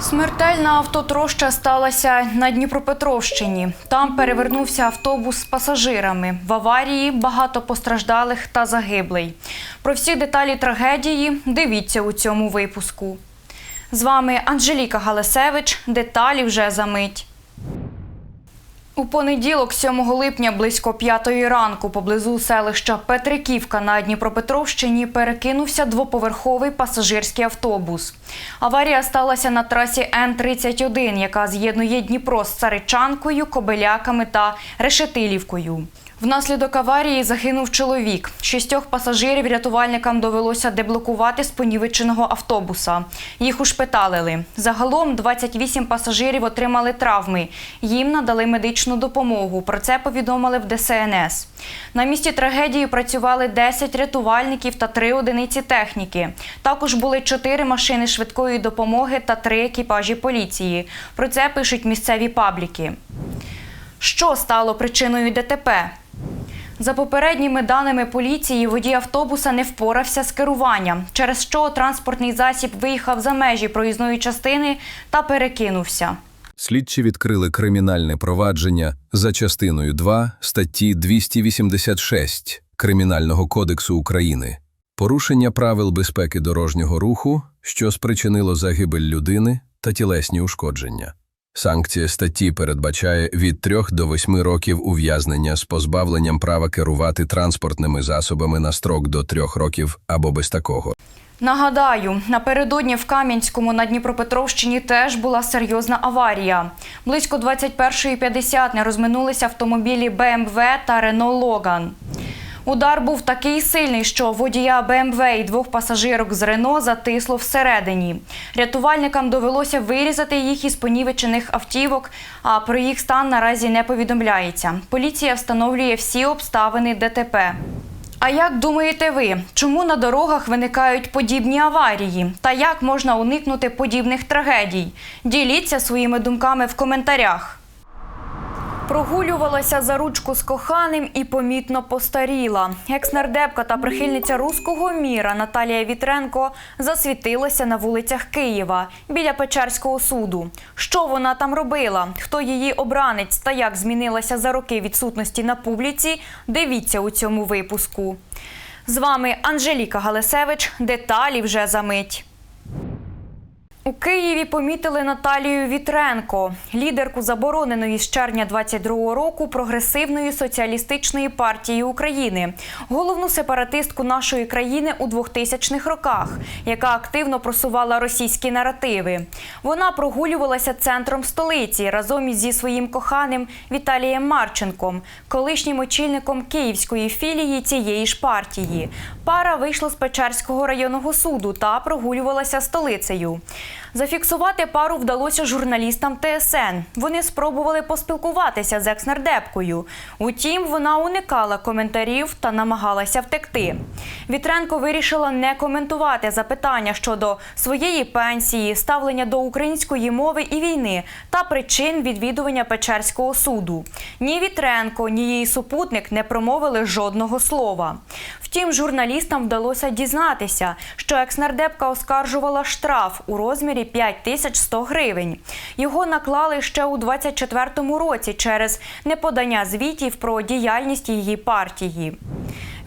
Смертельна автотроща сталася на Дніпропетровщині. Там перевернувся автобус з пасажирами. В аварії багато постраждалих та загиблий. Про всі деталі трагедії дивіться у цьому випуску. З вами Анжеліка Галасевич. Деталі вже за мить. У понеділок, 7 липня, близько 5 ранку, поблизу селища Петриківка на Дніпропетровщині перекинувся двоповерховий пасажирський автобус. Аварія сталася на трасі Н-31, яка з'єднує Дніпро з Царичанкою, Кобеляками та Решетилівкою. Внаслідок аварії загинув чоловік. Шістьох пасажирів рятувальникам довелося деблокувати з понівеченого автобуса. Їх ушпиталили. Загалом 28 пасажирів отримали травми. Їм надали медичну допомогу. Про це повідомили в ДСНС. На місці трагедії працювали 10 рятувальників та 3 одиниці техніки. Також були 4 машини швидкої допомоги та 3 екіпажі поліції. Про це пишуть місцеві пабліки. Що стало причиною ДТП? За попередніми даними поліції, водій автобуса не впорався з керуванням, через що транспортний засіб виїхав за межі проїзної частини та перекинувся. Слідчі відкрили кримінальне провадження за частиною 2 статті 286 Кримінального кодексу України. Порушення правил безпеки дорожнього руху, що спричинило загибель людини та тілесні ушкодження. Санкція статті передбачає від 3 до 8 років ув'язнення з позбавленням права керувати транспортними засобами на строк до 3 років або без такого. Нагадаю, напередодні в Кам'янському на Дніпропетровщині теж була серйозна аварія. Близько 21.50 не розминулися автомобілі БМВ та Рено Логан. Удар був такий сильний, що водія БМВ і двох пасажирок з Рено затисло всередині. Рятувальникам довелося вирізати їх із понівечених автівок, а про їх стан наразі не повідомляється. Поліція встановлює всі обставини ДТП. А як думаєте ви, чому на дорогах виникають подібні аварії? Та як можна уникнути подібних трагедій? Діліться своїми думками в коментарях. Прогулювалася за ручку з коханим і помітно постаріла. Екс-нардепка та прихильниця руського міра Наталія Вітренко засвітилася на вулицях Києва біля Печерського суду. Що вона там робила? Хто її обранець та як змінилася за роки відсутності на публіці? Дивіться у цьому випуску. З вами Анжеліка Галасевич. Деталі вже за мить. У Києві помітили Наталію Вітренко, лідерку забороненої з червня 22-го року прогресивної соціалістичної партії України, головну сепаратистку нашої країни у 2000-х роках, яка активно просувала російські наративи. Вона прогулювалася центром столиці разом із зі своїм коханим Віталієм Марченком, колишнім очільником київської філії цієї ж партії. Пара вийшла з Печерського районного суду та прогулювалася столицею. Зафіксувати пару вдалося журналістам ТСН. Вони спробували поспілкуватися з екснардепкою. Утім, вона уникала коментарів та намагалася втекти. Вітренко вирішила не коментувати запитання щодо своєї пенсії, ставлення до української мови і війни та причин відвідування Печерського суду. Ні Вітренко, ні її супутник не промовили жодного слова. Втім, журналістам вдалося дізнатися, що екснардепка оскаржувала штраф у розмірі 5100 гривень. Його наклали ще у 24-му році через неподання звітів про діяльність її партії.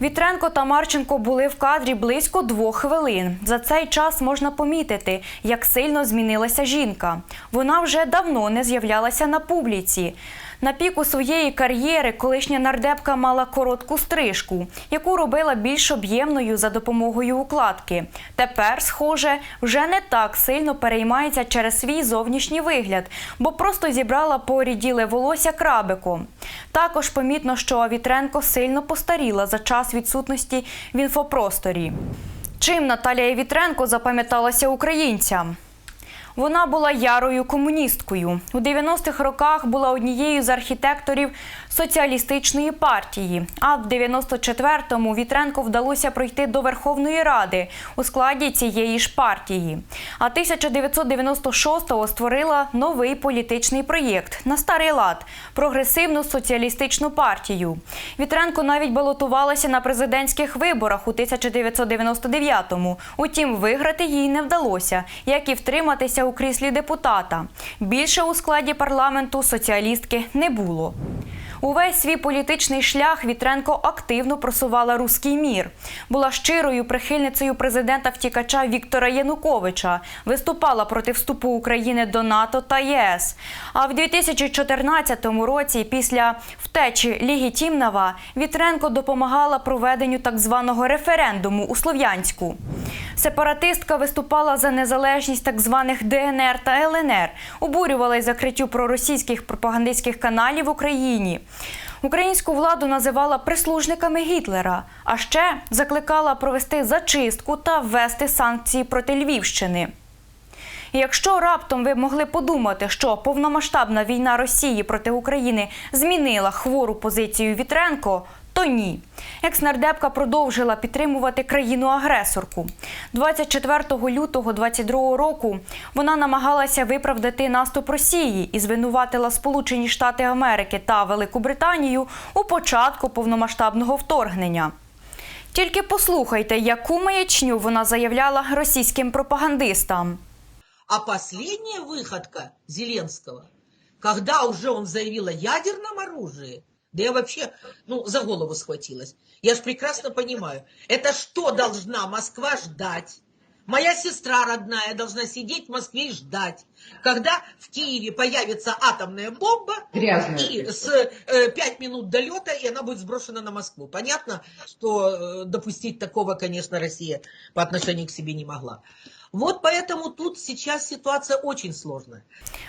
Вітренко та Марченко були в кадрі близько двох хвилин. За цей час можна помітити, як сильно змінилася жінка. Вона вже давно не з'являлася на публіці. На піку своєї кар'єри колишня нардепка мала коротку стрижку, яку робила більш об'ємною за допомогою укладки. Тепер, схоже, вже не так сильно переймається через свій зовнішній вигляд, бо просто зібрала поріділе волосся крабиком. Також помітно, що Вітренко сильно постаріла за час відсутності в інфопросторі. Чим Наталія Вітренко запам'яталася українцям? Вона була ярою комуністкою. У 90-х роках була однією з архітекторів соціалістичної партії. А в 94-му Вітренко вдалося пройти до Верховної Ради у складі цієї ж партії. А 1996-го створила новий політичний проєкт на старий лад прогресивну соціалістичну партію. Вітренко навіть балотувалася на президентських виборах у 1999-му. Утім, виграти їй не вдалося, як і втриматися у кріслі депутата. Більше у складі парламенту соціалістки не було. Увесь свій політичний шлях Вітренко активно просувала руський мір. Була щирою прихильницею президента втікача Віктора Януковича, виступала проти вступу України до НАТО та ЄС. А в 2014 році, після втечі Ліги Тімнава, Вітренко допомагала проведенню так званого референдуму у Слов'янську. Сепаратистка виступала за незалежність так званих ДНР та ЛНР, обурювалась закриттю проросійських пропагандистських каналів в Україні. Українську владу називала прислужниками Гітлера, а ще закликала провести зачистку та ввести санкції проти Львівщини. Якщо раптом ви могли подумати, що повномасштабна війна Росії проти України змінила хвору позицію Вітренко, то ні. Екснардепка продовжила підтримувати країну-агресорку. 24 лютого 22 року вона намагалася виправдати наступ Росії і звинуватила Сполучені Штати Америки та Велику Британію у початку повномасштабного вторгнення. Тільки послухайте, яку маячню вона заявляла російським пропагандистам. А последняя выходка Зеленского, когда уже он заявил о ядерном оружии, да я вообще, ну, за голову схватилась. Я ж прекрасно понимаю, это что должна Москва ждать? Моя сестра родная должна сидеть в Москве и ждать, когда в Киеве появится атомная бомба, Грязная. и с э, пять минут долета, и она будет сброшена на Москву. Понятно, что э, допустить такого, конечно, Россия по отношению к себе не могла. Вот поэтому тут сейчас ситуация очень сложная.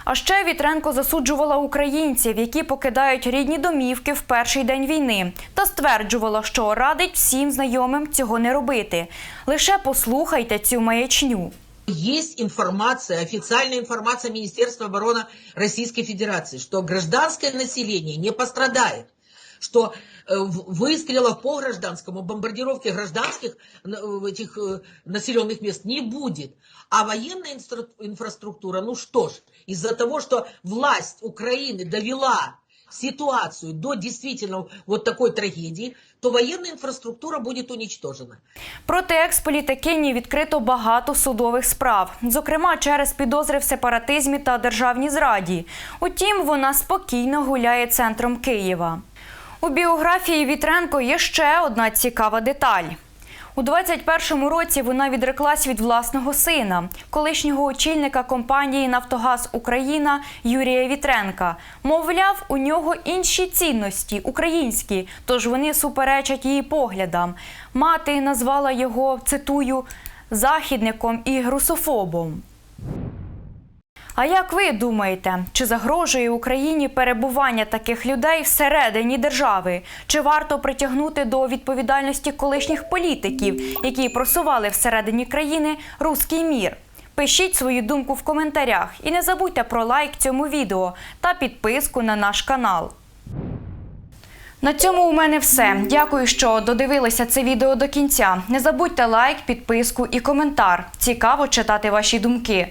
А ще Вітренко засуджувала українців, які покидають рідні домівки в перший день війни, та стверджувала, що радить всім знайомим цього не робити. Лише послухайте цю маячню. Есть информация, официальная информация Министерства обороны Российской Федерации, что гражданское население не пострадает, что э, в- выстрелов по гражданскому, бомбардировки гражданских э, в этих э, населенных мест не будет. А военная инстра- инфраструктура, ну что ж, из-за того, что власть Украины довела ситуацию до действительно вот такой трагедии, то военная инфраструктура будет уничтожена. Проти експолітикині відкрито багато судових справ, зокрема через підозри в сепаратизмі та державній зраді. Утім, вона спокійно гуляє центром Києва. У біографії Вітренко є ще одна цікава деталь. У 21-му році вона відреклась від власного сина, колишнього очільника компанії Нафтогаз Україна Юрія Вітренка. Мовляв, у нього інші цінності, українські, тож вони суперечать її поглядам. Мати назвала його, цитую, західником і русофобом. А як ви думаєте, чи загрожує Україні перебування таких людей всередині держави? Чи варто притягнути до відповідальності колишніх політиків, які просували всередині країни руський мір? Пишіть свою думку в коментарях і не забудьте про лайк цьому відео та підписку на наш канал. На цьому у мене все. Дякую, що додивилися це відео до кінця. Не забудьте лайк, підписку і коментар. Цікаво читати ваші думки.